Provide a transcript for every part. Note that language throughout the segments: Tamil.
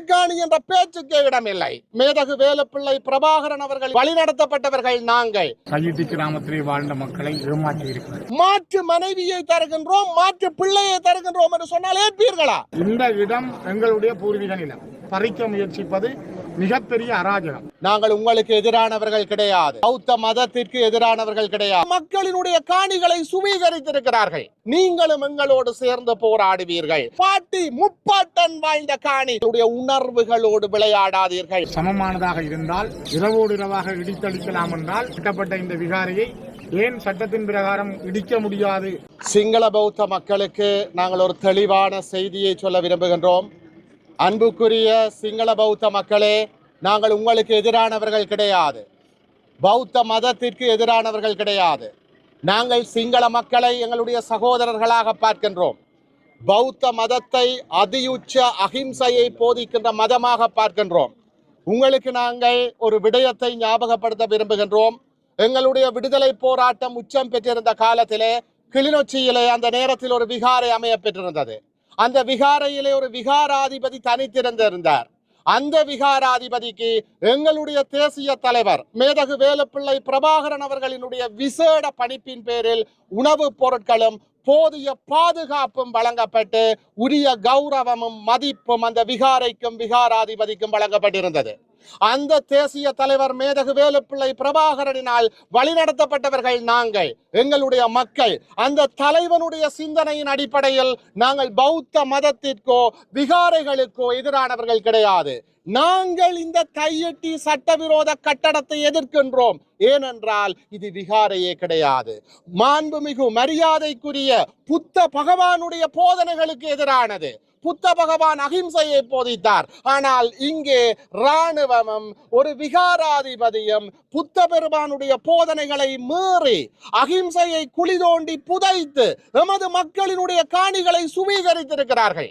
மாற்றுக்காணி என்ற பேச்சுக்கே இடமில்லை. மேதகு வேலுப்பிள்ளை பிரபாகரன் அவர்கள் வழிநடத்தப்பட்டவர்கள் நாங்கள். கையிட்டி கிராமத்திலே வாழ்ந்த மக்களை ஏமாற்றி இருக்கிறார் மாற்று மனைவியை தருகின்றோம் மாற்று பிள்ளையை தருகின்றோம் என்று சொன்னால் ஏற்பீர்களா? இந்த இடம் எங்களுடைய பூர்வீக நிலம். பறிக்க முயற்சிப்பது மிகப்பெரிய அராஜகம். நாங்கள் உங்களுக்கு எதிரானவர்கள் கிடையாது. பௌத்த மதத்திற்கு எதிரானவர்கள் கிடையாது. மக்களினுடைய காணிகளை சுவீகரித்திருக்கிறார்கள். நீங்களும் எங்களோடு சேர்ந்து போராடுவீர்கள். பாட்டி முப்பாட்டன் வாழ்ந்த காணி. உணர்வுகளோடு விளையாடாதீர்கள். சமமானதாக இருந்தால் இரவோடு இரவாக இடித்தளிக்கலாம் என்றால் கட்டப்பட்ட இந்த விகாரையை ஏன் சட்டத்தின் பிரகாரம் இடிக்க முடியாது? சிங்கள பௌத்த மக்களுக்கு நாங்கள் ஒரு தெளிவான செய்தியை சொல்ல விரும்புகின்றோம். அன்புக்குரிய சிங்கள பௌத்த மக்களே நாங்கள் உங்களுக்கு எதிரானவர்கள் கிடையாது. பௌத்த மதத்திற்கு எதிரானவர்கள் கிடையாது. நாங்கள் சிங்கள மக்களை எங்களுடைய சகோதரர்களாக பார்க்கின்றோம். பௌத்த மதத்தை அதியுச்ச அகிம்சையை போதிக்கின்ற மதமாக பார்க்கின்றோம். உங்களுக்கு நாங்கள் ஒரு விடயத்தை ஞாபகப்படுத்த விரும்புகின்றோம். எங்களுடைய விடுதலை போராட்டம் உச்சம் பெற்றிருந்த காலத்திலே கிளிநொச்சியிலே அந்த நேரத்தில் ஒரு விகாரை அமைய பெற்றிருந்தது. அந்த விகாரையிலே ஒரு விகாராதிபதி தனித்திருந்திருந்தார் அந்த விகாராதிபதிக்கு எங்களுடைய தேசிய தலைவர் மேதகு வேலுப்பிள்ளை பிரபாகரன் அவர்களினுடைய விசேட பணிப்பின் பேரில் உணவுப் பொருட்களும் போதிய பாதுகாப்பும் வழங்கப்பட்டு உரிய கௌரவமும் மதிப்பும் அந்த விகாரைக்கும் விகாராதிபதிக்கும் வழங்கப்பட்டிருந்தது. அந்த தேசிய தலைவர் மேதகு வேலுப்பிள்ளை பிரபாகரனினால் வழிநடத்தப்பட்டவர்கள் நாங்கள் எங்களுடைய மக்கள். அந்த தலைவனுடைய சிந்தனையின் அடிப்படையில் நாங்கள் பௌத்த மதத்திற்கோ விகாரைகளுக்கோ எதிரானவர்கள் கிடையாது. நாங்கள் இந்த கையெட்டி சட்டவிரோத கட்டடத்தை எதிர்க்கின்றோம். ஏனென்றால் இது விகாரையே கிடையாது. மாண்புமிகு மரியாதைக்குரிய புத்த பகவானுடைய போதனைகளுக்கு எதிரானது. புத்த பகவான் அகிம்சையை போதித்தார். ஆனால் இங்கே இராணுவமும் ஒரு விகாராதிபதியும் புத்த பெருமானுடைய போதனைகளை மீறி அகிம்சையை குழி தோண்டி புதைத்து எமது மக்களினுடைய காணிகளை சுவீகரித்திருக்கிறார்கள்.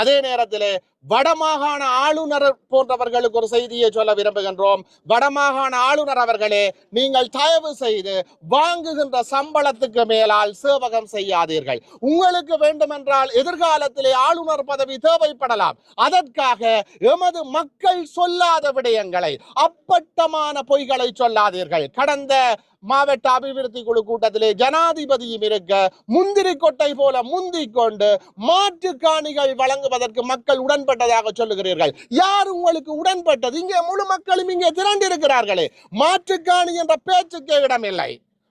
அதே நேரத்திலே வடமாகாண ஆளுநர் போன்றவர்களுக்கு ஒரு செய்தியை சொல்ல விரும்புகின்றோம். வடமாகாண ஆளுநர் அவர்களே நீங்கள் தயவு செய்து வாங்குகின்ற சம்பளத்துக்கு மேலால் சேவகம் செய்யாதீர்கள். உங்களுக்கு வேண்டுமென்றால் எதிர்காலத்திலே ஆளுநர் பதவி தேவைப்படலாம். அதற்காக எமது மக்கள் சொல்லாத விடயங்களை அப்பட்டமான பொய்களை சொல்லாதீர்கள். கடந்த மாவட்ட அபிவிருத்தி குழு கூட்டத்திலே ஜனாதிபதியும் இருக்க முந்திரி கொட்டை போல முந்திக் கொண்டு மாற்று காணிகள் வழங்குவதற்கு மக்கள் உடன்பட்டதாக சொல்லுகிறீர்கள். யார் உங்களுக்கு உடன்பட்டது? இங்கே முழு மக்களும் இங்கே திரண்டிருக்கிறார்களே. மாற்று காணி என்ற பேச்சுக்கே இடமில்லை.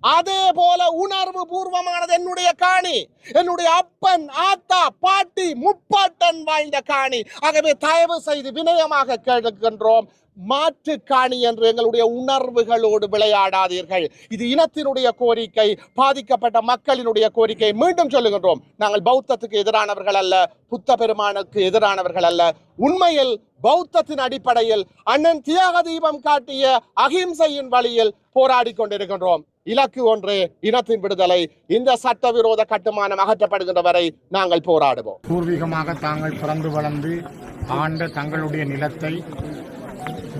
அதே போல உணர்வு பூர்வமானது என்னுடைய காணி. என்னுடைய அப்பன் ஆத்தா பாட்டி முப்பாட்டன் வாழ்ந்த காணி. ஆகவே தயவு செய்து வினயமாக கேட்கின்றோம். மாற்று காணி என்று எங்களுடைய உணர்வுகளோடு விளையாடாதீர்கள். இது இனத்தினுடைய கோரிக்கை பாதிக்கப்பட்ட மக்களினுடைய கோரிக்கை மீண்டும் சொல்லுகின்றோம். நாங்கள் பௌத்தத்துக்கு எதிரானவர்கள் அல்ல புத்த பெருமானுக்கு எதிரானவர்கள் அல்ல. உண்மையில் பௌத்தத்தின் அடிப்படையில் அண்ணன் தியாக தீபம் காட்டிய அகிம்சையின் வழியில் போராடி கொண்டிருக்கின்றோம். இலக்கு ஒன்று இனத்தின் விடுதலை. இந்த சட்டவிரோத கட்டுமானம் அகற்றப்படுகின்ற வரை நாங்கள் போராடுவோம். பூர்வீகமாக தாங்கள் பிறந்து வளர்ந்து ஆண்ட தங்களுடைய நிலத்தை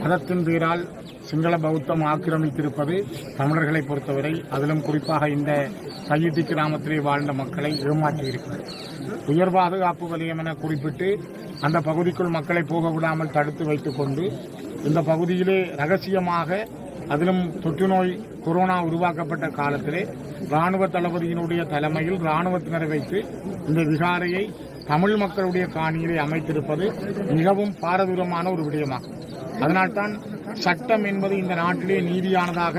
மதத்தின் பேரால் சிங்கள பௌத்தம் ஆக்கிரமித்திருப்பது தமிழர்களை பொறுத்தவரை அதிலும் குறிப்பாக இந்த கையிட்டி கிராமத்திலே வாழ்ந்த மக்களை ஏமாற்றியிருக்கிறது. உயர் பாதுகாப்பு வலயம் என குறிப்பிட்டு அந்த பகுதிக்குள் மக்களை போக விடாமல் தடுத்து வைத்துக் கொண்டு இந்த பகுதியிலே ரகசியமாக அதிலும் தொற்றுநோய் கொரோனா உருவாக்கப்பட்ட காலத்திலே ராணுவ தளபதியினுடைய தலைமையில் ராணுவத்தினரை வைத்து இந்த விகாரையை தமிழ் மக்களுடைய காணியிலே அமைத்திருப்பது மிகவும் பாரதூரமான ஒரு விடயமாகும் அதனால்தான் சட்டம் என்பது இந்த நாட்டிலே நீதியானதாக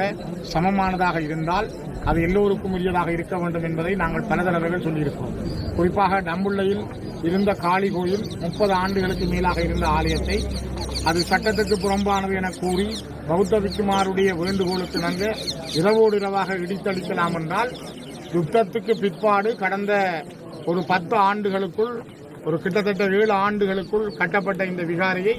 சமமானதாக இருந்தால் அது எல்லோருக்கும் உரியதாக இருக்க வேண்டும் என்பதை நாங்கள் பல தடவைகள் சொல்லியிருக்கிறோம். குறிப்பாக டம்புள்ளையில் இருந்த காளி கோயில் முப்பது ஆண்டுகளுக்கு மேலாக இருந்த ஆலயத்தை அது சட்டத்துக்கு புறம்பானது என கூறி பௌத்த விக்குமாருடைய வேண்டுகோளுக்கு இரவோடு இரவாக இடித்தளிக்கலாம் என்றால் யுத்தத்துக்கு பிற்பாடு கடந்த ஒரு பத்து ஆண்டுகளுக்குள் ஒரு கிட்டத்தட்ட ஏழு ஆண்டுகளுக்குள் கட்டப்பட்ட இந்த விகாரையை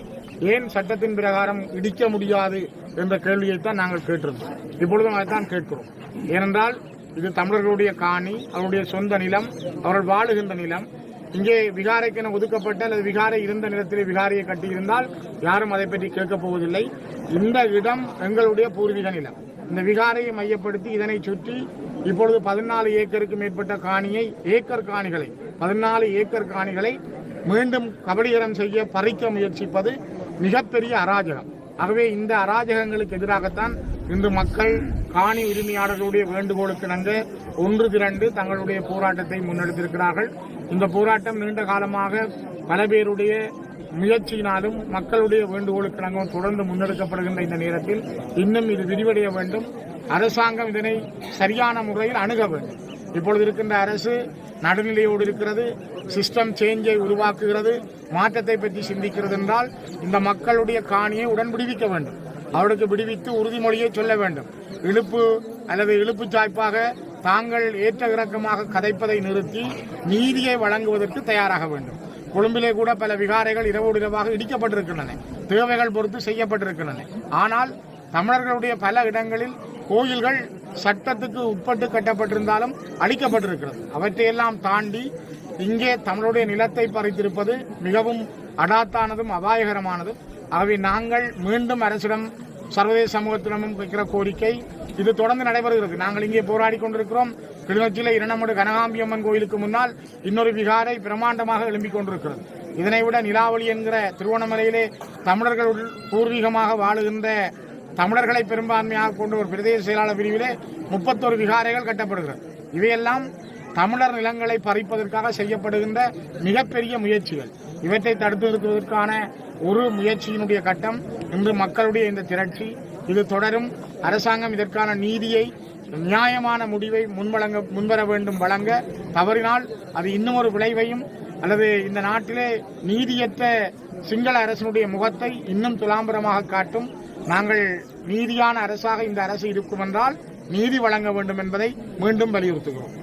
ஏன் சட்டத்தின் பிரகாரம் இடிக்க முடியாது என்ற கேள்வியைத்தான் நாங்கள் கேட்டிருந்தோம். இப்பொழுதும் அதைத்தான் கேட்கிறோம். ஏனென்றால் இது தமிழர்களுடைய காணி அவருடைய சொந்த நிலம் அவர்கள் வாழுகின்ற நிலம் இங்கே விகாரைக்கென ஒதுக்கப்பட்ட அல்லது விகாரை இருந்த நிலத்திலே விகாரையை கட்டியிருந்தால் யாரும் அதை பற்றி கேட்கப் போவதில்லை. இந்த இடம் எங்களுடைய பூர்வீக நிலம். இந்த விகாரையை மையப்படுத்தி இதனை சுற்றி இப்பொழுது பதினாலு ஏக்கருக்கு மேற்பட்ட காணியை ஏக்கர் காணிகளை பதினாலு ஏக்கர் காணிகளை மீண்டும் கபடீகரம் செய்ய பறிக்க முயற்சிப்பது மிகப்பெரிய அராஜகம். ஆகவே இந்த அராஜகங்களுக்கு எதிராகத்தான் இன்று மக்கள் காணி உரிமையாளர்களுடைய வேண்டுகோளுக்கு நன்று ஒன்று திரண்டு தங்களுடைய போராட்டத்தை முன்னெடுத்திருக்கிறார்கள். இந்த போராட்டம் நீண்ட காலமாக பல பேருடைய முயற்சியினாலும் மக்களுடைய வேண்டுகோளுக்கு தொடர்ந்து முன்னெடுக்கப்படுகின்ற இந்த நேரத்தில் இன்னும் இது விரிவடைய வேண்டும். அரசாங்கம் இதனை சரியான முறையில் அணுக வேண்டும். இப்பொழுது இருக்கின்ற அரசு நடுநிலையோடு இருக்கிறது சிஸ்டம் சேஞ்சை உருவாக்குகிறது மாற்றத்தை பற்றி சிந்திக்கிறது என்றால் இந்த மக்களுடைய காணியை உடன் விடுவிக்க வேண்டும். அவருக்கு விடுவித்து உறுதிமொழியை சொல்ல வேண்டும். இழுப்பு அல்லது இழுப்பு சாய்ப்பாக தாங்கள் ஏற்ற இறக்கமாக கதைப்பதை நிறுத்தி நீதியை வழங்குவதற்கு தயாராக வேண்டும். கொழும்பிலே கூட பல விகாரைகள் இரவோடு இரவாக இடிக்கப்பட்டிருக்கின்றன. தேவைகள் பொறுத்து செய்யப்பட்டிருக்கின்றன. ஆனால் தமிழர்களுடைய பல இடங்களில் கோயில்கள் சட்டத்துக்கு உட்பட்டு கட்டப்பட்டிருந்தாலும் அழிக்கப்பட்டிருக்கிறது. அவற்றையெல்லாம் தாண்டி இங்கே தமிழுடைய நிலத்தை பறித்திருப்பது மிகவும் அடாத்தானதும் அபாயகரமானதும் ஆகவே நாங்கள் மீண்டும் அரசிடம் சர்வதேச சமூகத்திடமும் வைக்கிற கோரிக்கை இது தொடர்ந்து நடைபெறுகிறது. நாங்கள் இங்கே போராடி கொண்டிருக்கிறோம். கிளிநொச்சியில் இரண்டமடு கனகாம்பியம்மன் கோயிலுக்கு முன்னால் இன்னொரு விகாரை பிரம்மாண்டமாக எழும்பிக் கொண்டிருக்கிறது. இதனை விட நிலாவளி என்கிற திருவண்ணாமலையிலே தமிழர்கள் பூர்வீகமாக வாழுகின்ற தமிழர்களை பெரும்பான்மையாக கொண்ட ஒரு பிரதேச செயலாளர் பிரிவிலே முப்பத்தொரு விகாரைகள் கட்டப்படுகிறது. இவையெல்லாம் தமிழர் நிலங்களை பறிப்பதற்காக செய்யப்படுகின்ற மிகப்பெரிய முயற்சிகள். இவற்றை தடுத்து நிறுத்துவதற்கான ஒரு முயற்சியினுடைய கட்டம் இன்று மக்களுடைய இந்த திரட்சி. இது தொடரும். அரசாங்கம் இதற்கான நீதியை நியாயமான முடிவை முன்வழங்க முன்வர வேண்டும் வழங்க. தவறினால் அது இன்னும் ஒரு விளைவையும் அல்லது இந்த நாட்டிலே நீதியற்ற சிங்கள அரசனுடைய முகத்தை இன்னும் துலாம்பரமாக காட்டும். நாங்கள் நீதியான அரசாக இந்த அரசு இருக்கும் என்றால் நீதி வழங்க வேண்டும் என்பதை மீண்டும் வலியுறுத்துகிறோம்.